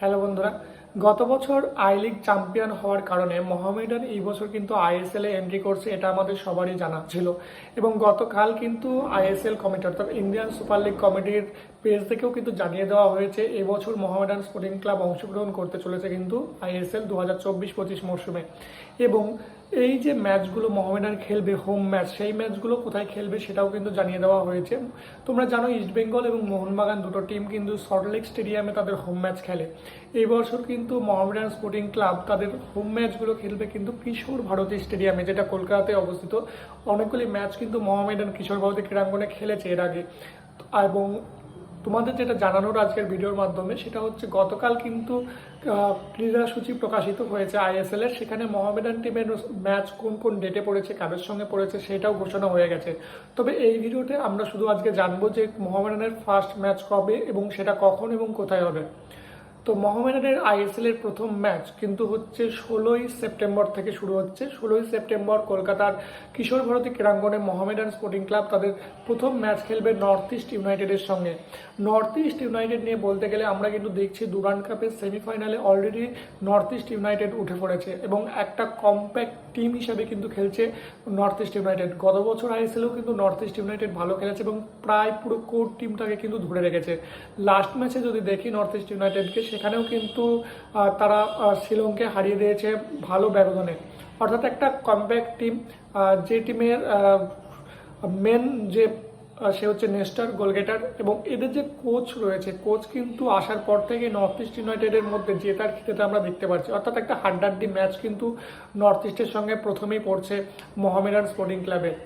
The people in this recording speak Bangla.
হ্যালো বন্ধুরা গত বছর আই লিগ চ্যাম্পিয়ন হওয়ার কারণে মোহামেডান এই বছর কিন্তু আইএসএল এ এন্ট্রি করছে, এটা আমাদের সবারই জানা ছিল। এবং গতকাল কিন্তু আইএসএল কমিটি অর্থাৎ ইন্ডিয়ান সুপার লিগ কমিটির পেজ থেকেও কিন্তু জানিয়ে দেওয়া হয়েছে এবছর মোহামেডান স্পোর্টিং ক্লাব অংশগ্রহণ করতে চলেছে কিন্তু আইএসএল দু হাজার চব্বিশ পঁচিশ মরশুমে। এবং এই যে ম্যাচগুলো মোহামেডান খেলবে হোম ম্যাচ সেই ম্যাচগুলো কোথায় খেলবে সেটাও কিন্তু জানিয়ে দেওয়া হয়েছে। তোমরা জানো ইস্টবেঙ্গল এবং মোহনবাগান দুটো টিম কিন্তু সল্টলেক স্টেডিয়ামে তাদের হোম ম্যাচ খেলে। এই বছর কিন্তু মোহামেডান স্পোর্টিং ক্লাব তাদের হোম ম্যাচগুলো খেলবে কিন্তু কিশোর ভারতী স্টেডিয়ামে, যেটা কলকাতাতে অবস্থিত। অনেকগুলি ম্যাচ কিন্তু মোহামেডান কিশোর ভারতী ক্রীড়াঙ্গনে খেলেছে এর আগে। এবং তোমাদের যেটা জানানোর আজকের ভিডিওর মাধ্যমে, সেটা হচ্ছে গতকাল কিন্তু ক্রীড়াসূচি প্রকাশিত হয়েছে আইএসএল এর। সেখানে মোহামেডান টিমের ম্যাচ কোন কোন ডেটে পড়েছে, কাদের সঙ্গে পড়েছে, সেটাও ঘোষণা হয়ে গেছে। তবে এই ভিডিওতে আমরা শুধু আজকে জানব যে মোহামেডানের ফার্স্ট ম্যাচ কবে এবং সেটা কখন এবং কোথায় হবে। তো মোহামেডানের আইএসএল এর প্রথম ম্যাচ কিন্তু হচ্ছে ষোলোই সেপ্টেম্বর থেকে শুরু হচ্ছে। ষোলোই সেপ্টেম্বর কলকাতার কিশোর ভারতী ক্রীড়াঙ্গনে মোহামেডান স্পোর্টিং ক্লাব তাদের প্রথম ম্যাচ খেলবে নর্থ ইস্ট ইউনাইটেডের সঙ্গে। নর্থ ইস্ট ইউনাইটেড নিয়ে বলতে গেলে আমরা কিন্তু দেখছি দুরান কাপের সেমিফাইনালে অলরেডি নর্থ ইস্ট ইউনাইটেড উঠে পড়েছে এবং একটা কম্প্যাক্ট টিম হিসেবে কিন্তু খেলছে নর্থ ইস্ট ইউনাইটেড। গত বছর আইএসএলেও কিন্তু নর্থ ইস্ট ইউনাইটেড ভালো খেলেছে এবং প্রায় পুরো কোর টিমটাকে কিন্তু ধরে রেখেছে। লাস্ট ম্যাচে যদি দেখি নর্থ ইস্ট ইউনাইটেডকে সেখানেও কিন্তু তারা শিলংকে হারিয়ে দিয়েছে ভালো ব্যবধানে। অর্থাৎ একটা কম্প্যাক্ট টিম যে টিমের মেন যে সে হচ্ছে নেস্টার, গোলগেটার এবং এদের যে কোচ রয়েছে কোচ কিন্তু আসার পর থেকে নর্থ ইস্ট ইউনাইটেডের মধ্যে জেতার ক্ষেত্রে আমরা দেখতে পাচ্ছি। অর্থাৎ একটা হাড্ডাড্ডি ম্যাচ কিন্তু নর্থ ইস্টের সঙ্গে প্রথমেই পড়ছে মোহামেডান স্পোর্টিং ক্লাবের